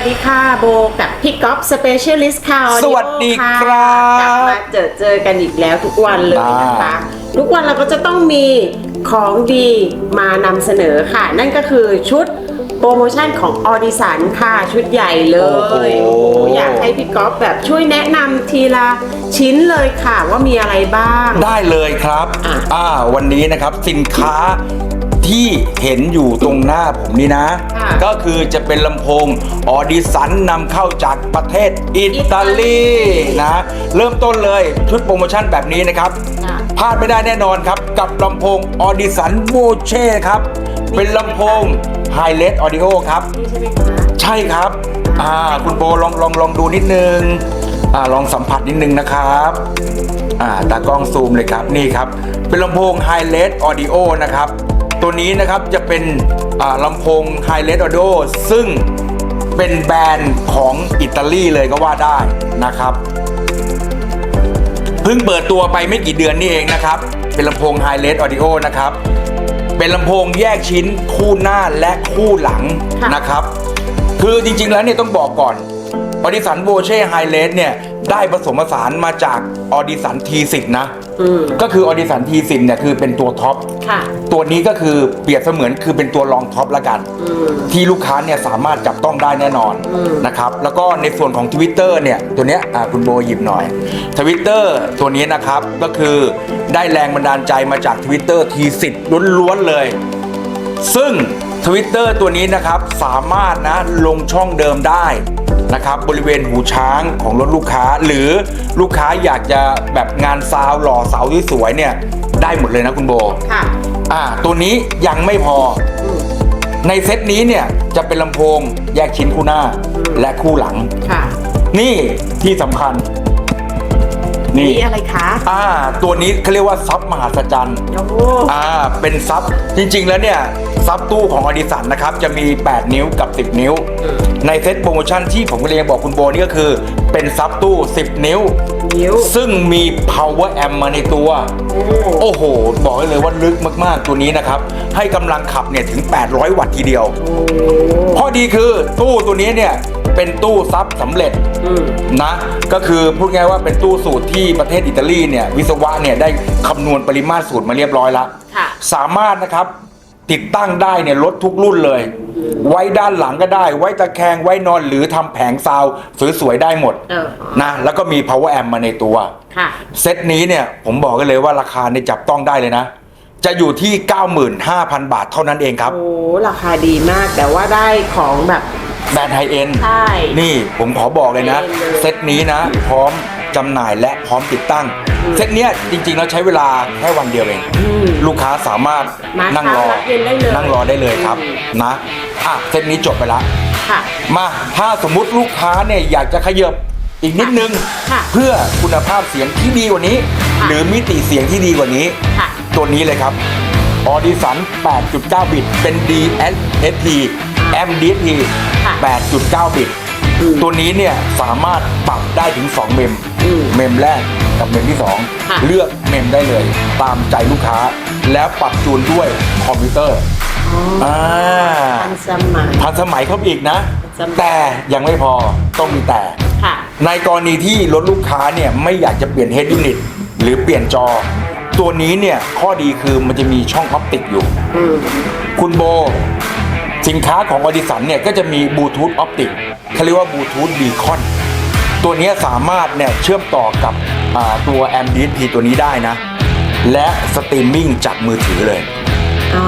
วัสดีค่ะโบกับพี่ก๊อฟสเปเชียลิสต์ค่ะสวัสดีครับกลับมาเจอเจอกันอีกแล้วทุกวันเลยนะคะ ทุกวันเราก็จะต้องมีของดีมานำเสนอค่ะ นั่นก็คือชุดโปรโมชั่นของออดิสันค่ะ ชุดใหญ่เลยโอ้โหอยากให้พี่ก๊อฟแบบช่วยแนะนำทีละชิ้นเลยค่ะว่ามีอะไรบ้าง ได้เลยครับ อะอ่าวันนี้นะครับสินค้า ที่เห็นอยู่ตรงหน้าผมนี่นะค่ะก็คือจะเป็นลำโพงออดิสันนำเข้าจากประเทศอิตาลีนะ เริ่มต้นเลยชุดโปรโมชั่นแบบนี้นะครับค่ะพลาดไม่ได้แน่นอนครับ กับลำโพงออดิสันโบเช่ครับ เป็นลำโพงไฮเลสออดิโอครับนี่ใช่ไหมคะใช่ครับอ่าคุณโบลองลองลองดูนิดนึงอ่าลองสัมผัสนิดนึงนะครับอ่าตากล้องซูมเลยครับนี่ครับ เป็นลำโพง High Res Audio นะครับ ตัวนี้นะครับจะเป็นลำโพง High Res Audio ซึ่งเป็นแบรนด์ของอิตาลีเลยก็ว่าได้นะครับเพิ่งเปิดตัวไปไม่กี่เดือนนี่เองนะครับ เป็นลำโพง High Res Audio นะครับ เป็นลำโพงแยกชิ้นคู่หน้าและคู่หลังนะครับ คือจริงๆแล้วเนี่ยต้องบอกก่อนออดิสันโบเช่ไฮเลสเนี่ยได้ผสมผสานมาจากออดิสันทีสินะ อืมก็คือออดิสันทีสิเนี่ยคือเป็นตัวท็อป ค่ะตัวนี้ก็คือเปรียบเสมือนคือเป็นตัวรองท็อปละกัน อืม ที่ลูกค้าเนี่ยสามารถจับต้องได้แน่นอนอืม นะครับแล้วก็ในส่วนของ Twitter เนี่ยตัวเนี้ยอ่าคุณโบหยิบหน่อย Twitter ตัวนี้นะครับก็คือได้แรงบันดาลใจมาจาก Twitter ทีสิล้วนๆเลย ซึ่ง Twitter ตัวนี้นะครับสามารถนะลงช่องเดิมได้ นะครับบริเวณหูช้างของรถลูกค้า หรือลูกค้าอยากจะแบบงานซาวหล่อเสาที่สวยๆเนี่ยได้หมดเลยนะคุณโบค่ะอ่าตัวนี้ยังไม่พออืมในเซตนี้เนี่ยจะเป็นลำโพงแยกชิ้นคู่หน้าอืมและคู่หลัง ค่ะ นี่ที่สำคัญ นี่มีอะไรคะอ่าตัวนี้เขาเรียกว่าซับมหัศจรรย์โอ้โหอ่าเป็นซับจริง ๆ แล้วเนี่ยซับตู้ของอดิสันนะครับจะมี 8 นิ้วกับ 10 นิ้วอืมในเซตโปรโมชั่นที่ผมก็เลยบอกคุณโบนี่ก็คือ เป็นซับตู้ 10 นิ้ว นิ้ว ซึ่งมี power amp มาในตัวโอ้โอ้โห บอกได้เลยว่าลึกมากๆตัวนี้นะครับ ให้กำลังขับเนี่ยถึง 800 วัตต์ทีเดียวข้อดีคือตู้ตัวนี้เนี่ยเป็นตู้ซับสำเร็จอืมนะก็คือพูดง่ายว่าเป็นตู้สูตรที่ประเทศอิตาลีเนี่ยวิศวะเนี่ยได้คำนวณปริมาตรสูตรมาเรียบร้อยแล้วค่ะสามารถนะครับติดตั้งได้เนี่ยรถทุกรุ่นเลย ไว้ด้านหลังก็ได้ ไว้ตะแคงไว้นอนหรือทำแผงซาวสวยๆได้หมดเออนะแล้วก็มี power amp มาในตัว ค่ะ เซตนี้เนี่ยผมบอกกันเลยว่าราคาเนี่ยจับต้องได้เลยนะ จะอยู่ที่ 95,000 บาทเท่านั้นเองครับ โอ้ราคาดีมากแต่ว่าได้ของแบบ แบรนด์ไฮเอ็นใช่นี่ผมขอบอกเลยนะไฮเอ็นเลยเซตนี้นะ พร้อมจำหน่ายและพร้อมติดตั้ง อืม เซตเนี้ยจริงๆ แล้วใช้เวลาแค่วันเดียวเอง อืม ลูกค้าสามารถมานั่งรอเช้ารับเย็นได้เลยนั่งรอได้เลยครับอืม นะ อะเซตนี้จบไปละค่ะ มาถ้าสมมุติลูกค้าเนี่ยอยากจะขยับอีกนิดนึง ค่ะเพื่อคุณภาพเสียงที่ดีกว่านี้ ค่ะหรือมิติเสียงที่ดีกว่านี้ ค่ะ ตัวนี้เลยครับ Audition 8.9 บิต เป็น DSP M DSP ค่ะ8.9 บิต อืมตัวนี้เนี่ยสามารถปรับได้ถึง 2 เมม อืมเมมแรกกับเมมที่ ค่ะ 2 เลือกเมมได้เลย ตามใจลูกค้า แล้วปรับจูนด้วยคอมพิวเตอร์ อ๋ออ่าทันสมัย ทันสมัยเข้าไปอีกนะ ทันสมัย แต่ยังไม่พอต้องมีแต่ ค่ะ ในกรณีที่รถลูกค้าเนี่ยไม่อยากจะเปลี่ยนเฮดยูนิตหรือเปลี่ยนจอ ตัวนี้เนี่ยข้อดีคือมันจะมีช่องออปติกอยู่ อืม คุณโบ สินค้าของอดิสันเนี่ยก็จะมีบลูทูธออปติกเขาเรียกว่าบลูทูธบีคอนตัวเนี้ยสามารถเนี่ยเชื่อมต่อกับอ่าตัวแอมดีพีตัวนี้ได้นะ และสตรีมมิ่งจากมือถือเลย อ๋อ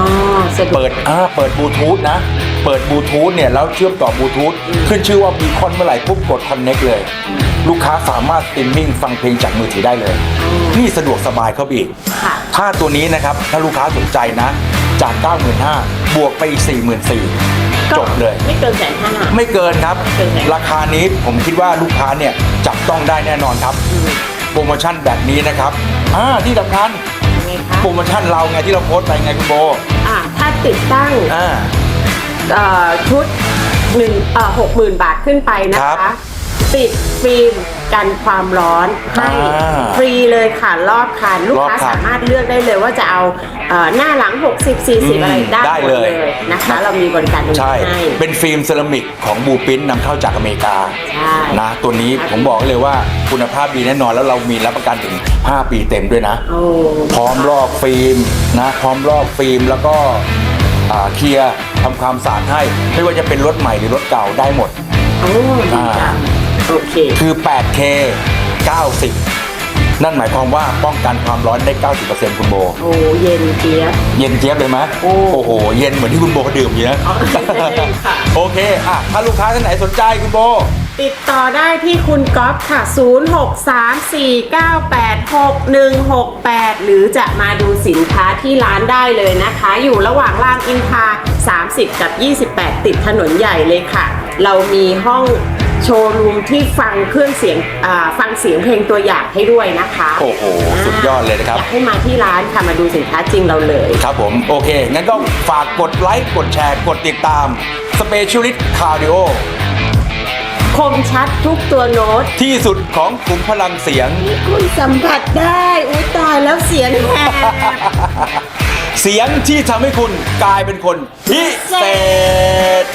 สะดวก เปิดอ่าเปิดบลูทูธนะ เปิดบลูทูธเนี่ยแล้วเชื่อมต่อบลูทูธขึ้นชื่อว่าบีคอนเมื่อไหร่ปุ๊บกดคอนเน็กเลย ลูกค้าสามารถสตรีมมิ่งฟังเพลงจากมือถือได้เลย นี่สะดวกสบายเข้าไปอีก ค่ะถ้าตัวนี้นะครับ ถ้าลูกค้าสนใจนะ จาก 95,000บวกไปอีก 44,000จบเลย ไม่เกินแสนห้า ไม่เกินครับเกินไหนราคานี้ผมคิดว่าลูกค้าเนี่ยจับต้องได้แน่นอนครับอืมโปรโมชั่นแบบนี้นะครับอ่าที่สำคัญยัง ไงคะโปรโมชั่นเราไงที่เราโพสต์ไปไงคุณโบอ่าถ้าติดตั้งอ่า เอ่อชุดหนึ่งเอ่อหกหมื่นบาทขึ้นไปนะครัคะ บ ติดฟิล์มกันความร้อนให้อ่าฟรีเลยค่ะรอบคันลูกค้ารอบคันสามารถเลือกได้เลยว่าจะเอาเอ่อหน้าหลัง 60 40 อะไรได้ได้หมดเลเลยยนะคะเรามีบริการตรงใช่นี้ให้ เป็นฟิล์มเซรามิกของบูปินนำเข้าจากอเมริกาใช่นะ ตัวนี้ครับ ผมบอกเลยว่าคุณภาพดีแน่นอนแล้วเรามีรับประกันถึง 5 ปีเต็มด้วยนะ โอ้ พร้อมลอกฟิล์มนะ พร้อมลอกฟิล์มแล้วก็อ่าเคลียร์ทำความสะอาดให้ ไม่ว่าจะเป็นรถใหม่หรือรถเก่าได้หมด โอ้ดีจังอ่า โอเค คือ 8K 90 นั่นหมายความว่าป้องกันความร้อนได้ 90%คุณโบ โอ้เย็นเจี๊ยบ เย็นเจี๊ยบเลยไหมโอ้โอ้โหเย็นเหมือนที่คุณโบเขาดื่มอยู่นะอ๋อค่ะ โอเคอะถ้าลูกค้าท่านไหนสนใจคุณโบ ติดต่อได้ที่คุณก๊อฟค่ะ 0634986168 หรือจะมาดูสินค้าที่ร้านได้เลยนะคะ อยู่ระหว่างรามอินทรา30 กับ 28 ติดถนนใหญ่เลยค่ะ เรามีห้อง โชว์รูมที่ฟังเครื่องเสียงอ่าฟังเสียงเพลงตัวอย่างให้ด้วยนะคะโอ้โหสุดยอดเลยนะครับ อยากให้มาที่ร้านค่ะมาดูสินค้าจริงเราเลย ครับผม โอเค งั้นก็ฝากกดไลค์ กดแชร์ กดติดตาม Specialist Cardio คมชัดทุกตัวโน้ตที่สุดของกลุ่มพลังเสียงคุณสัมผัสได้อุ้ยตายแล้วเสียงแหบ เสียงที่ทำให้คุณกลายเป็นคนพิเศษ